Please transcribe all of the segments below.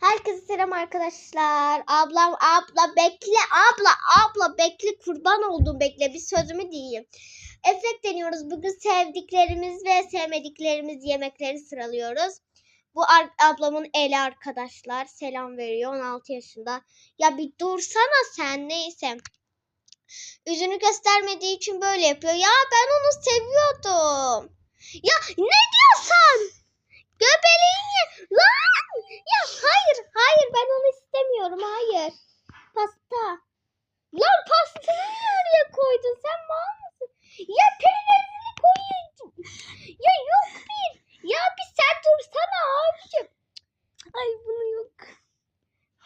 Herkese selam arkadaşlar. Ablam abla bekle abla abla bekle kurban oldum bekle bir sözümü diyeyim. Efekt deniyoruz. Bugün sevdiklerimiz ve sevmediklerimiz yemekleri sıralıyoruz. Bu ablamın eli arkadaşlar. Selam veriyor 16 yaşında. Ya bir dursana sen neyse. Yüzünü göstermediği için böyle yapıyor. Ya ben onu seviyordum. Ya ne diyorsun? Göbeğin ye. Lan! Ya hayır, hayır ben onu istemiyorum. Hayır. Pasta. Lan pastayı niye oraya koydun? Sen mal mısın? Ya peynirli koyun. Ya yok bir. Ya bir sen dursana abicim. Ay bunu yok.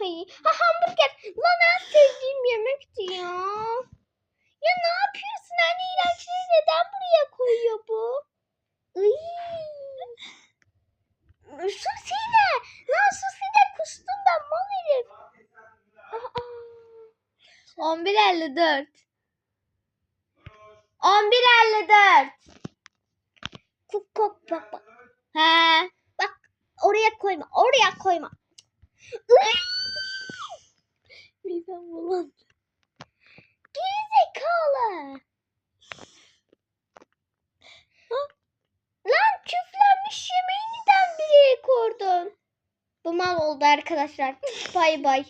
Ay, ha hamburger. Lan en sevdiğim yemekti ya. Ya ne yapıyorsun? En iğrençleri neden buraya koyuyor bu? Iy. Susi de. Lan Susi de kustum ben mal herif. Aa. 11.54. 11.54. Kuk kuk bak bak. He. Oraya koyma. Oraya koyma. Iy. Midem bulandı. Gerizekalı. Lan küflenmiş yemeği neden biri koydun? Bu mal oldu arkadaşlar. Bay bay.